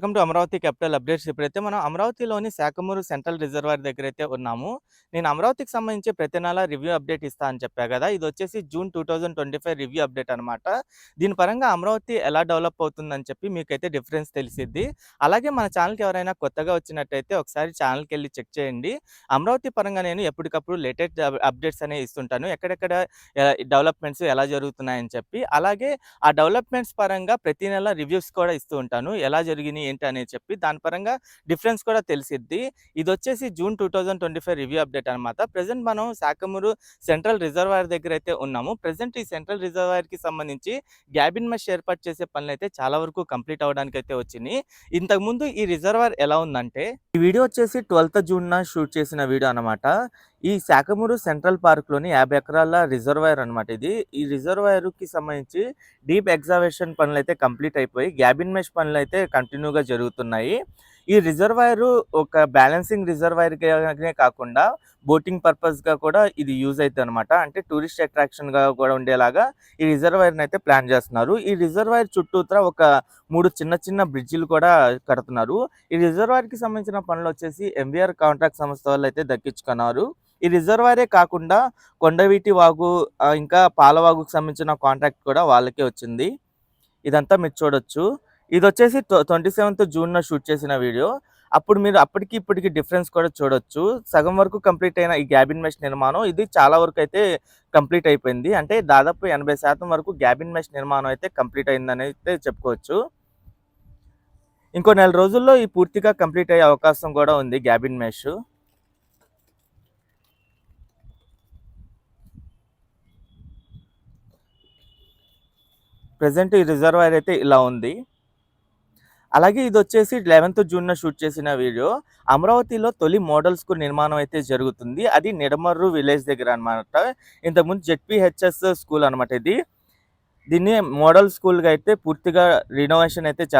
Welcome to Amaravati capital updates. ఇప్పుడైతే మనం అమరావతిలోని శాఖమూరు సెంట్రల్ రిజర్వాయర్ దగ్గర అయితే ఉన్నాము. నేను అమరావతికి సంబంధించి ప్రతి నెల రివ్యూ అప్డేట్ ఇస్తా అని చెప్పా కదా! ఇది వచ్చేసి June two twenty five review update అనమాట దీని పరంగా అమరావతి ఎలా డెవలప్ అవుతుందని చెప్పి మీకైతే డిఫరెన్స్ తెలిసిద్ది. అలాగే మన ఛానల్కి ఎవరైనా కొత్తగా వచ్చినట్టయితే ఒకసారి ఛానల్కి వెళ్ళి చెక్ చేయండి. అమరావతి పరంగా నేను ఎప్పటికప్పుడు లేటెస్ట్ అప్డేట్స్ అనేవి ఇస్తుంటాను. ఎక్కడెక్కడ డెవలప్మెంట్స్ ఎలా జరుగుతున్నాయని చెప్పి. అలాగే ఆ డెవలప్మెంట్స్ పరంగా ప్రతి నెల రివ్యూస్ కూడా ఇస్తూ ఉంటాను. ఎలా జరిగినాయి ఏంటి అనేది చెప్పి దాని పరంగా డిఫరెన్స్ కూడా తెలిసిద్ది. ఇది వచ్చేసి June two thousand twenty five review update అనమాట ప్రజెంట్ మనం శాఖమూరు సెంట్రల్ రిజర్వాయర్ దగ్గర అయితే ఉన్నాము. ప్రజెంట్ ఈ సెంట్రల్ రిజర్వాయర్కి సంబంధించి గ్యాబిన్ మెష్ ఏర్పాటు చేసే పనులు అయితే చాలా వరకు కంప్లీట్ అవడానికి అయితే వచ్చినాయి. ఇంతకుముందు ఈ రిజర్వాయర్ ఎలా ఉందంటే ఈ వీడియో వచ్చేసి ట్వెల్త్ జూన్న షూట్ చేసిన వీడియో అనమాట ఈ శాఖమూరు సెంట్రల్ పార్క్లోని యాభై ఎకరాల రిజర్వాయర్ అనమాట ఇది. ఈ రిజర్వాయర్కి సంబంధించి డీప్ ఎగ్జావేషన్ పనులు అయితే కంప్లీట్ అయిపోయి గ్యాబిన్ మెష్ పనులు అయితే కంటిన్యూగా జరుగుతున్నాయి. ఈ రిజర్వాయర్ ఒక బ్యాలెన్సింగ్ రిజర్వాయర్గానే కాకుండా బోటింగ్ పర్పస్గా కూడా ఇది యూజ్ అవుతుంది అనమాట అంటే టూరిస్ట్ అట్రాక్షన్గా కూడా ఉండేలాగా ఈ రిజర్వాయర్ని అయితే ప్లాన్ చేస్తున్నారు. ఈ రిజర్వాయర్ చుట్టూతర ఒక మూడు చిన్న చిన్న బ్రిడ్జిలు కూడా కడుతున్నారు. ఈ రిజర్వాయర్కి సంబంధించిన పనులు వచ్చేసి ఎంవీఆర్ కాంట్రాక్ట్ సంస్థ వాళ్ళు అయితే దక్కించుకున్నారు. ఈ రిజర్వాయరే కాకుండా కొండవీటి వాగు ఇంకా పాలవాగుకు సంబంధించిన కాంట్రాక్ట్ కూడా వాళ్ళకే వచ్చింది. ఇదంతా మీరు చూడొచ్చు. ఇది వచ్చేసి ట్వంటీ సెవెంత్ జూన్న షూట్ చేసిన వీడియో. అప్పుడు మీరు అప్పటికి ఇప్పటికి డిఫరెన్స్ కూడా చూడొచ్చు. సగం వరకు కంప్లీట్ అయిన ఈ గ్యాబిన్ మెష్ నిర్మాణం ఇది చాలా వరకు అయితే కంప్లీట్ అయిపోయింది. అంటే దాదాపు ఎనభై శాతం వరకు గ్యాబిన్ మెష్ నిర్మాణం అయితే కంప్లీట్ అయిందని అయితే చెప్పుకోవచ్చు. ఇంకో నెల రోజుల్లో ఈ పూర్తిగా కంప్లీట్ అయ్యే అవకాశం కూడా ఉంది గ్యాబిన్ మెష్. ప్రజెంట్ ఈ రిజర్వాయర్ అయితే ఇలా ఉంది. అలాగే ఇది వచ్చేసి లెవెన్త్ జూన్న షూట్ చేసిన వీడియో. అమరావతిలో తొలి మోడల్ స్కూల్ నిర్మాణం అయితే జరుగుతుంది. అది నిడమర్రు విలేజ్ దగ్గర అనమాట ఇంతకుముందు జెడ్పిహెచ్ఎస్ స్కూల్ అనమాట ఇది. దీన్ని మోడల్ స్కూల్గా అయితే పూర్తిగా రినోవేషన్ అయితే చేస్తారు